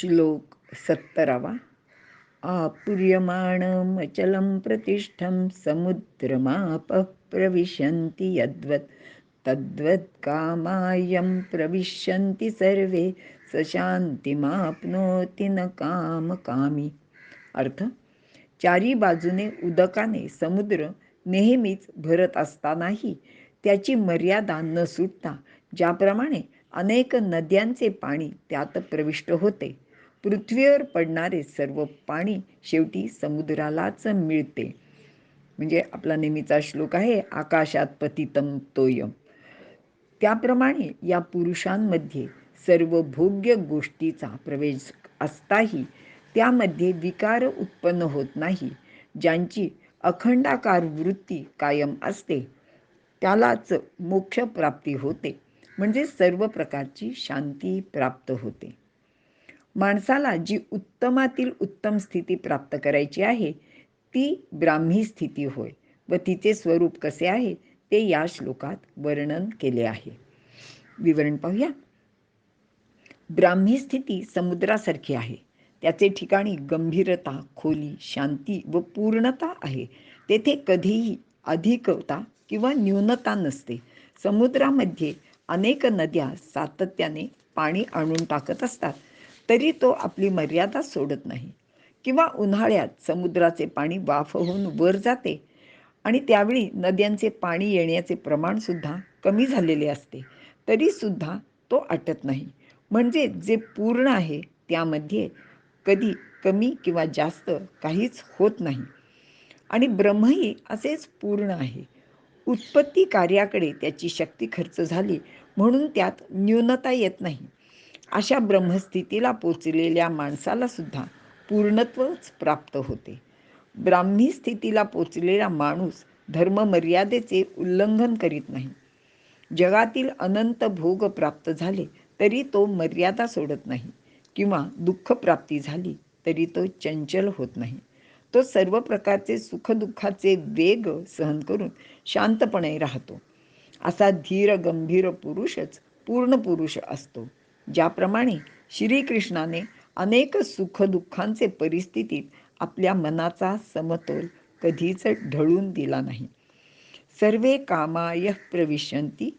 श्लोक सत्तरावा. आपूर्यमाणमचलं प्रतिष्ठं समुद्रमापः प्रविशन्ति यद्वत् तद्वत् कामायं प्रविशन्ति सर्वे स शांतीमाप्नोति न कामकामी. अर्थ चारी बाजूने उदकाने समुद्र नेहमीच भरत असतानाही त्याची मर्यादा न सुटता ज्याप्रमाणे अनेक नद्यांचे पाणी त्यात प्रविष्ट होते. पृथ्वीवर पडणारे सर्व पाणी शेवटी समुद्रालाच मिळते. म्हणजे आपला नेहमीचा श्लोक आहे आकाशात पतितम तोयम. त्याप्रमाणे या पुरुषांमध्ये सर्व भोग्य गोष्टीचा प्रवेश असताही त्यामध्ये विकार उत्पन्न होत नाही. ज्यांची अखंडाकार वृत्ती कायम असते त्यालाच मोक्षप्राप्ती होते. म्हणजे सर्व प्रकारची शांती प्राप्त होते. माणसाला जी उत्तमातील उत्तम स्थिती प्राप्त करायची आहे ती ब्राह्मी स्थिती होय व तिचे स्वरूप कसे आहे ते या श्लोकात वर्णन केले आहे. विवरण पाहूया. ब्राह्मी स्थिती समुद्रासारखी आहे. त्याचे ठिकाणी गंभीरता खोली शांती व पूर्णता आहे. तेथे कधीही अधिकता किंवा न्यूनता नसते. समुद्रामध्ये अनेक नद्या सातत्याने पाणी आणून टाकत असतात. तरी तो आपली मर्यादा सोडत नाही. किंवा उन्हाळ्यात समुद्राचे पाणी वाफ होऊन वर जाते आणि त्यावेळी नद्यांचे पाणी येण्याचे प्रमाणसुद्धा कमी झालेले असते. तरीसुद्धा तो आटत नाही. म्हणजे जे पूर्ण आहे त्यामध्ये कधी कमी किंवा जास्त काहीच होत नाही. आणि ब्रह्मही असेच पूर्ण आहे. उत्पत्ती कार्याकडे त्याची शक्ती खर्च झाली म्हणून त्यात न्यूनता येत नाही. अशा ब्रह्मस्थितीला पोचलेल्या माणसाला सुद्धा पूर्णत्वच प्राप्त होते. ब्राह्मी स्थितीला पोचलेला माणूस धर्ममर्यादेचे उल्लंघन करीत नाही. जगातील अनंत भोग प्राप्त झाले तरी तो मर्यादा सोडत नाही किंवा दुःख प्राप्ती झाली तरी तो चंचल होत नाही. तो सर्व प्रकारचे सुखदुःखाचे वेग सहन करून शांतपणे राहतो. असा धीर गंभीर पुरुषच पूर्ण पुरुष असतो. ज्याप्रमाणे श्रीकृष्णाने अनेक सुखदुःखांचे परिस्थितीत आपल्या मनाचा समतोल कधीच ढळून दिला नाही. सर्वे कामाय प्रविशंती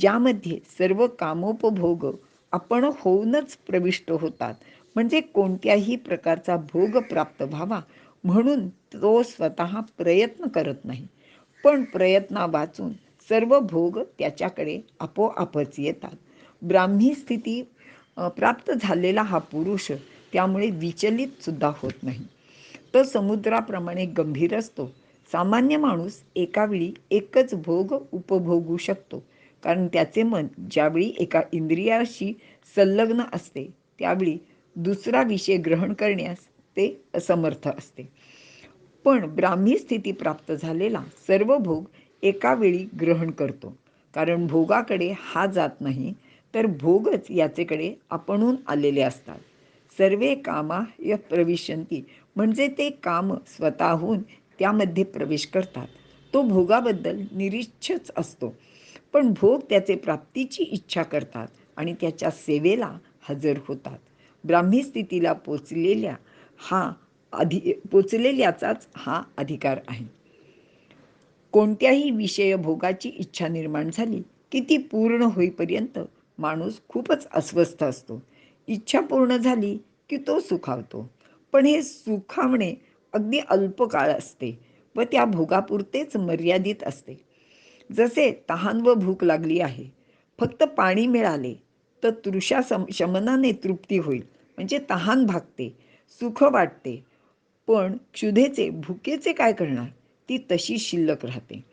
ज्यामध्ये सर्व कामोपभोग आपण होऊनच प्रविष्ट होतात. म्हणजे कोणत्याही प्रकारचा भोग प्राप्त व्हावा म्हणून तो स्वतः प्रयत्न करत नाही. पण प्रयत्ना वाचून सर्व भोग त्याच्याकडे आपोआपच येतात. ब्राह्मी स्थिती प्राप्त झालेला हा पुरुष त्यामुळे विचलित सुद्धा होत नाही. तो समुद्राप्रमाणे गंभीर असतो. सामान्य माणूस एकावेळी एकच भोग उपभोगू शकतो. कारण त्याचे मन ज्यावेळी एका इंद्रियाशी संलग्न असते त्यावेळी दुसरा विषय ग्रहण करण्यास ते असमर्थ असते. पण ब्राह्मी स्थिती प्राप्त झालेला सर्व भोग एकावेळी ग्रहण करतो. कारण भोगाकडे हा जात नाही तर भोगच याचेकडे आपणहून आलेले असतात. सर्वे कामा य प्रविशंती म्हणजे ते काम स्वतःहून त्यामध्ये प्रवेश करतात. तो भोगाबद्दल निरीच्छच असतो. पण भोग त्याचे प्राप्तीची इच्छा करतात आणि त्याच्या सेवेला हजर होतात. ब्राह्मी स्थितीला पोचलेल्या हा अधि पोचलेल्याचाच हा अधिकार आहे. कोणत्याही विषय भोगाची इच्छा निर्माण झाली की ती पूर्ण होईपर्यंत माणूस खूपच अस्वस्थ असतो. इच्छा पूर्ण झाली की तो सुखावतो. पण हे सुखावणे अगदी अल्पकाळ असते व त्या भोगापुरतेच मर्यादित असते. जसे तहान व भूक लागली आहे फक्त पाणी मिळाले तर तृषा सम शमनाने तृप्ती होईल. म्हणजे तहान भागते सुख वाटते. पण क्षुधेचे भुकेचे काय करणार? ती तशी शिल्लक राहते.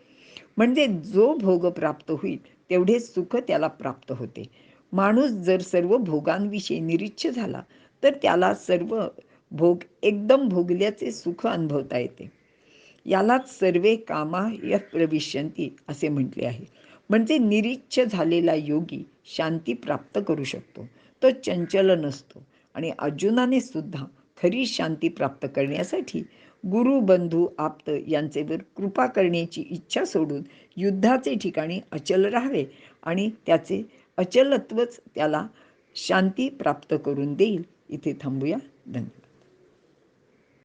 म्हणजे जो भोग प्राप्त होईल तेवढेच सुख त्याला प्राप्त होते. माणूस जर सर्व भोगांविषयी निरीच्छ झाला तर त्याला सर्व भोग एकदम भोगल्याचे सुख अनुभवता येते. यालाच सर्वे कामा यत प्रविशंती असे म्हटले आहे. म्हणजे निरीच्छ झालेला योगी शांती प्राप्त करू शकतो. तो चंचल नसतो आणि अर्जुनाने सुद्धा खरी शांती प्राप्त करण्यासाठी गुरु बंधू आप्त यांचेवर कृपा करण्याची इच्छा सोडून युद्धाचे ठिकाणी अचल राहावे आणि त्याचे अचलत्वच त्याला शांती प्राप्त करून देईल. इथे थांबूया. धन्यवाद.